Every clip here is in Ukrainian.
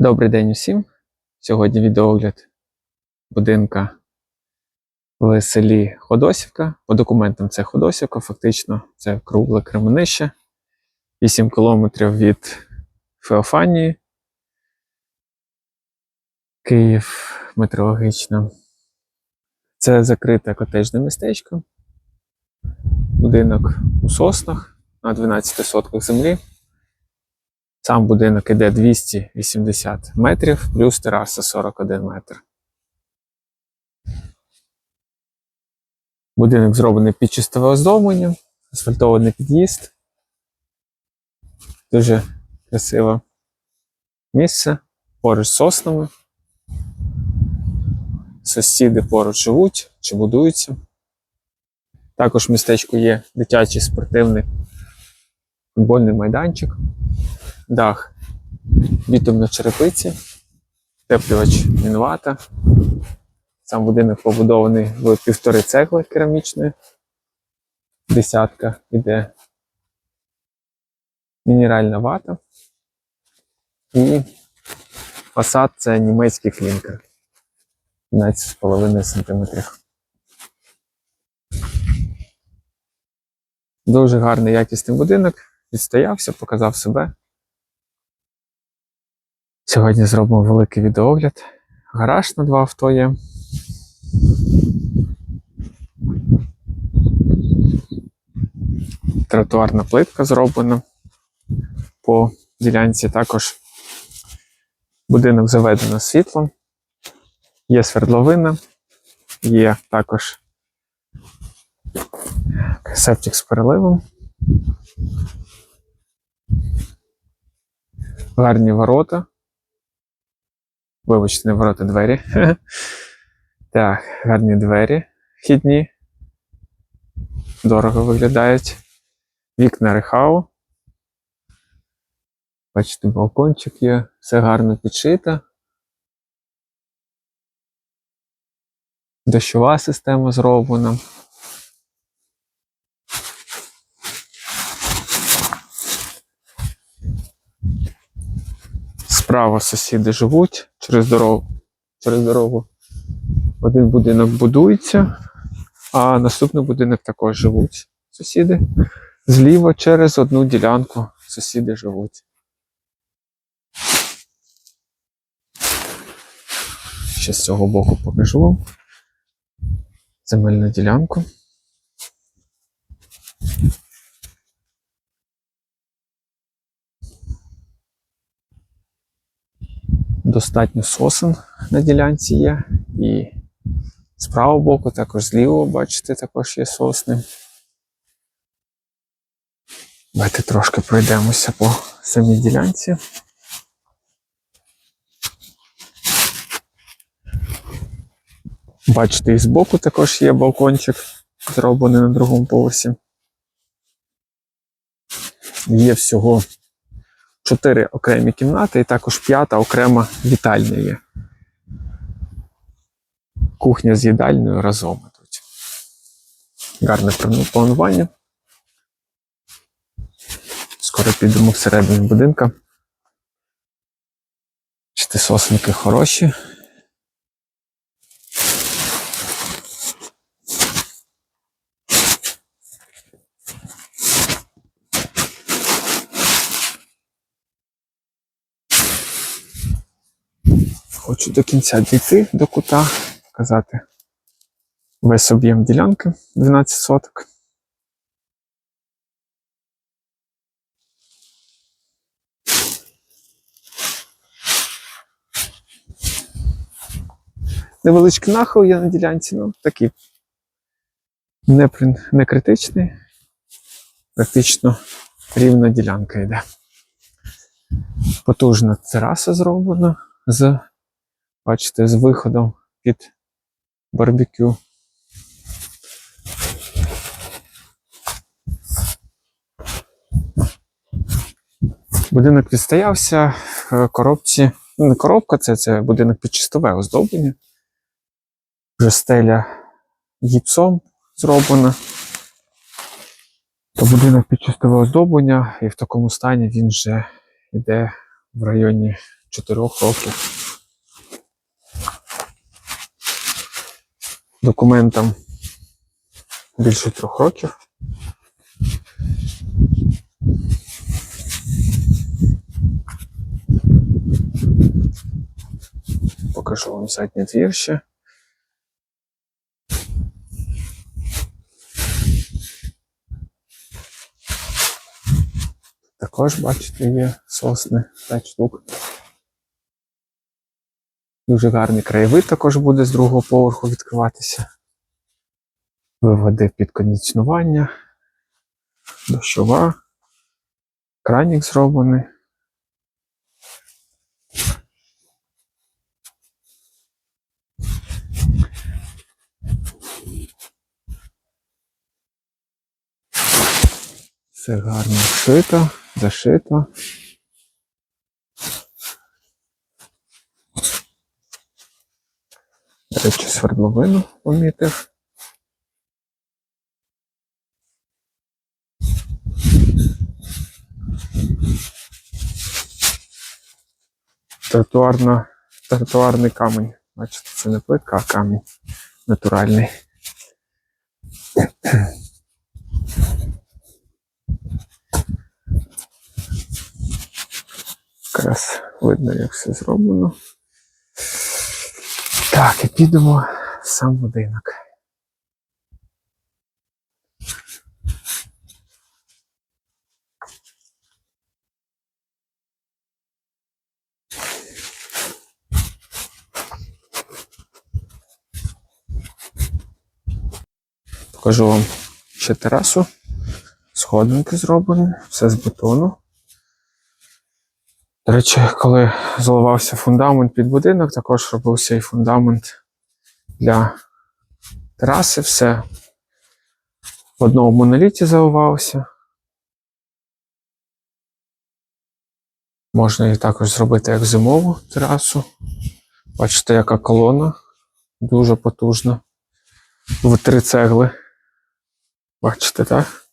Добрий день усім. Сьогодні відеоогляд будинка в селі Ходосівка. По документам це Ходосівка, фактично це кругле Кременище, 8 кілометрів від Феофанії, Київ метеорологічно. Це закрите котежне містечко. Будинок у соснах на 12 сотках землі. Сам будинок іде 280 метрів, плюс тераса 41 метр. Будинок зроблений під чистове оздоблення, асфальтований під'їзд. Дуже красиве місце поруч з соснами. Сусіди поруч живуть чи будуються. Також в містечку є дитячий спортивний футбольний майданчик дах бітумна черепиці, теплювач мінвата. Сам будинок побудований в півтори цегли керамічної. Десятка іде мінеральна вата. І фасад це німецький клінкер 12,5 см. Дуже гарний якісний будинок. Відстоявся, показав себе. Сьогодні зробимо великий відеогляд. Гараж на два авто є. Тротуарна плитка зроблена по ділянці. Також будинок заведено світлом. Є свердловина, є також септик з переливом. Гарні ворота. Вибачте, не ворота двері. Так, гарні двері вхідні. Дорого виглядають. Вікна рехау. Бачите, балкончик є, все гарно підшито. Дощова система зроблена. Справа сусіди живуть через дорогу. Через дорогу. Один будинок будується, а наступний будинок також живуть сусіди. Зліва через одну ділянку сусіди живуть. Ще з цього боку покажу вам земельну ділянку. Достатньо сосен на ділянці є. І з правого боку, також з лівого, бачите, також є сосни. Давайте трошки пройдемося по самій ділянці. Бачите, і збоку також є балкончик, зроблений на другому поверсі. Є всього чотири окремі кімнати і також п'ята окрема вітальня є. Кухня з їдальною разом ідуть. Гарне планування. Скоро підемо всередину будинка. Чти сосенки хороші. Хочу до кінця дійти до кута, показати весь об'єм ділянки 12 соток. Невеличкий нахил є на ділянці, ну такий не, не критичний. Практично рівна ділянка йде. Потужна тераса зроблена з Бачите, з виходом під барбекю. Будинок відстоявся в коробці. Ну, не коробка, це, це будинок під чистове оздоблення. Вже стеля гіпсом зроблена. То будинок під чистове оздоблення, і в такому стані він вже йде в районі 4 років. Документам більше 3 років. Покажу вам задній двір ще. Також, бачите, є сосни 5 штук. Дуже гарний краєвид також буде з другого поверху відкриватися. Виводи під кондиціонування, дощова, кранік зроблений. Все гарно вшито, зашито. До речі, свердловину помітив. Тротуарна, тротуарний камінь. Бачите, це не плитка, а камінь натуральний. Якраз видно, як все зроблено. Так, і підемо сам будинок. Покажу вам ще терасу. Сходинки зроблені, все з бетону. До речі, коли заливався фундамент під будинок, також робився і фундамент для тераси, все в одному моноліті заливався. Можна її також зробити як зимову терасу. Бачите, яка колона дуже потужна. В три цегли. Бачите, так?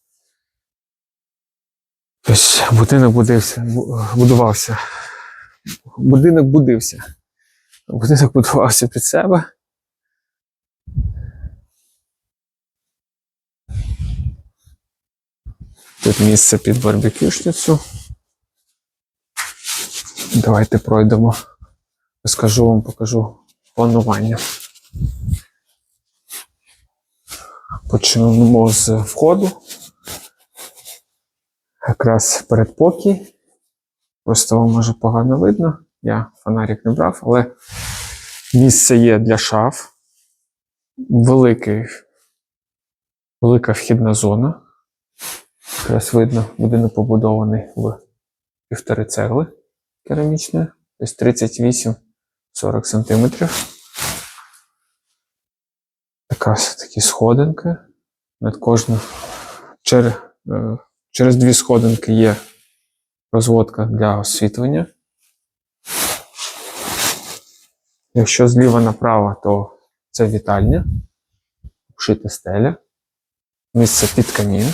Тобто будинок будився, будувався. Будинок будився. Будинок будувався під себе. Тут місце під барбекюшницю. Давайте пройдемо. Розкажу вам, покажу планування. Почнемо з входу. Якраз передпокій. Просто вам може погано видно. Я фонарик не брав, але місце є для шаф. Великий, велика вхідна зона. Якраз видно, будинок побудований в півтори цегли керамічної, тобто 38-40 см. Така, такі сходинки. Над кожною через, через дві сходинки є розводка для освітлення. Якщо зліва направо, то це вітальня, обшита стеля, місце під камін.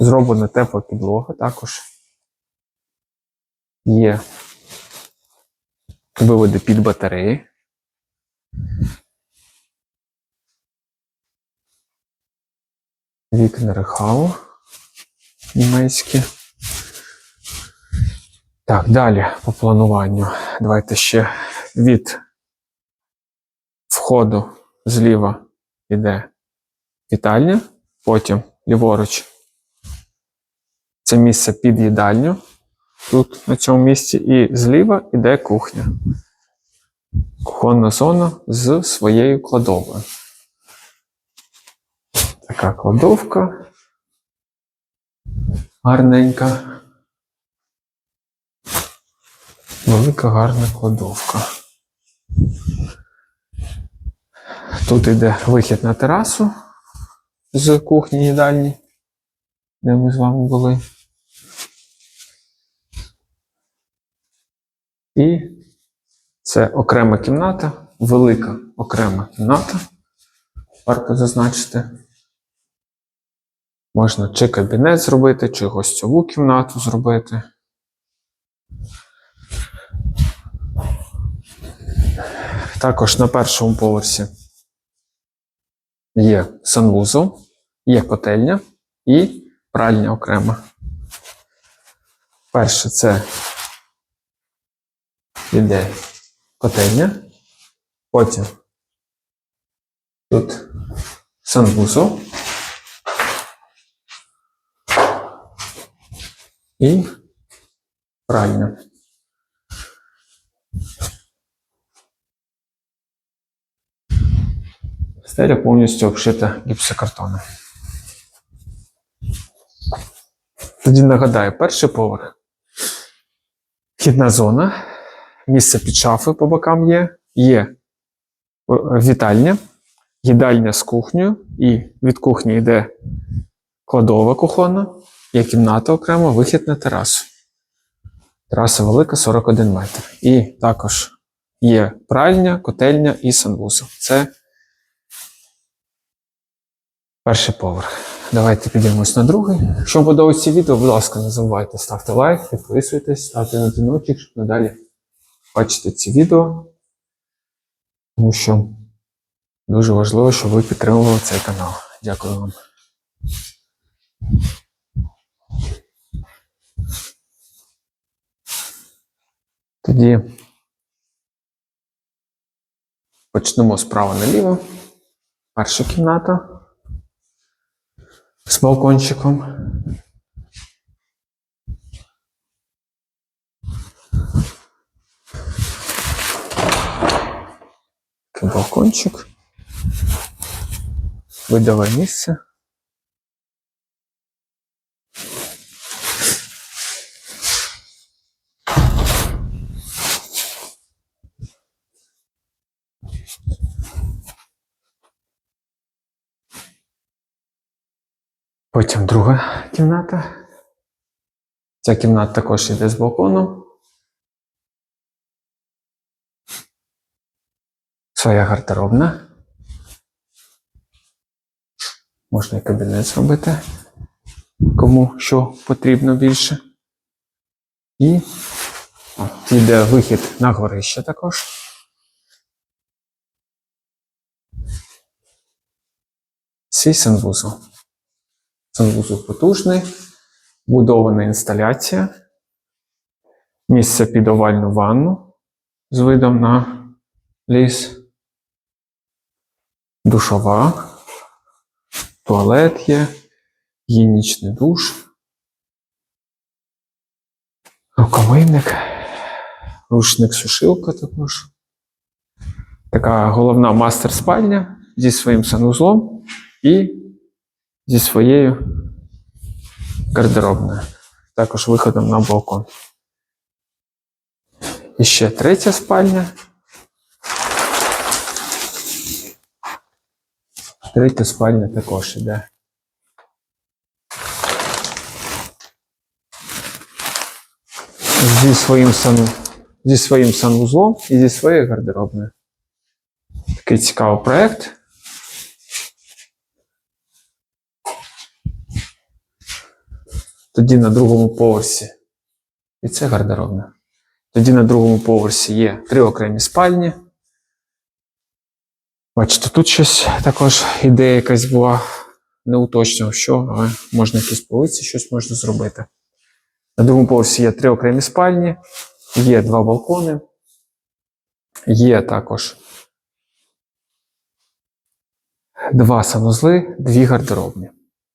Зроблена тепла підлога також. Є виводи під батареї. Вікна Рехау німецькі. Так, далі по плануванню. Давайте ще від входу зліва йде вітальня, потім ліворуч. Це місце під їдальню. Тут на цьому місці, і зліва йде кухня. Кухонна зона з своєю кладовою. Така кладовка. Гарненька. Велика гарна кладовка. Тут йде вихід на терасу з кухні їдальні, де ми з вами були. І це окрема кімната, велика окрема кімната. Варто зазначити. Можна чи кабінет зробити, чи гостьову кімнату зробити. Також на першому поверсі є санвузол, є котельня і пральня окремо. Перше це йде котельня, потім тут санвузол і пральня. Стеля повністю обшита гіпсокартоном. Тоді нагадаю, перший поверх. Вхідна зона, місце під шафи по бокам є, є е, вітальня, їдальня з кухнею, і від кухні йде кладова кухонна, є кімната окремо, вихід на терасу. Тераса велика 41 метр. І також є пральня, котельня і санвузол. Це перший поверх. Давайте підіймемось на другий. Якщо вам подобається відео, будь ласка, не забувайте ставте лайк, підписуйтесь, ставте на дзвіночок, щоб надалі бачити ці відео. Тому що дуже важливо, щоб ви підтримували цей канал. Дякую вам. Тоді почнемо справа наліво. Перша кімната з балкончиком. Балкончик. Видове місце. Потім друга кімната. Ця кімната також йде з балконом. Своя гардеробна. Можна і кабінет зробити, кому що потрібно більше. І йде вихід на горище також. Свій санвузол. Санвузол потужний, будована інсталяція, місце під овальну ванну з видом на ліс, душова, туалет є, гігієнічний душ, рукомийник, рушник-сушилка також. Така головна мастер-спальня зі своїм санвузлом і зі своєю гардеробною. Також виходом на балкон. І ще третя спальня. Третя спальня також іде. Зі своїм, сан... зі своїм санвузлом і зі своєю гардеробною. Такий цікавий проєкт. Тоді на другому поверсі. І це гардеробна. Тоді на другому поверсі є три окремі спальні. Бачите, тут щось також ідея якась була. Не уточнював, що, але можна якісь полиці, щось можна зробити. На другому поверсі є три окремі спальні, є два балкони, є також два санузли, дві гардеробні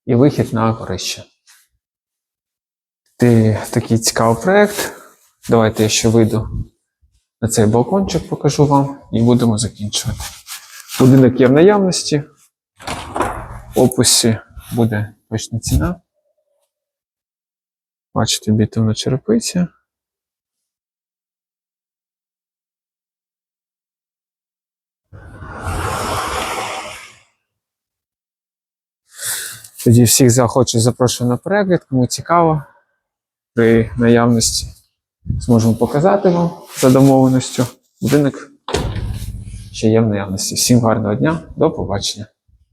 і вихід на горище. Ти такий цікавий проєкт. Давайте я ще вийду на цей балкончик, покажу вам і будемо закінчувати. Будинок є в наявності. В описі буде точна ціна. Бачите, бітумна черепиця. Тоді всіх захочу запрошую на перегляд, кому цікаво. При наявності зможемо показати вам за домовленістю. Будинок ще є в наявності. Всім гарного дня, до побачення.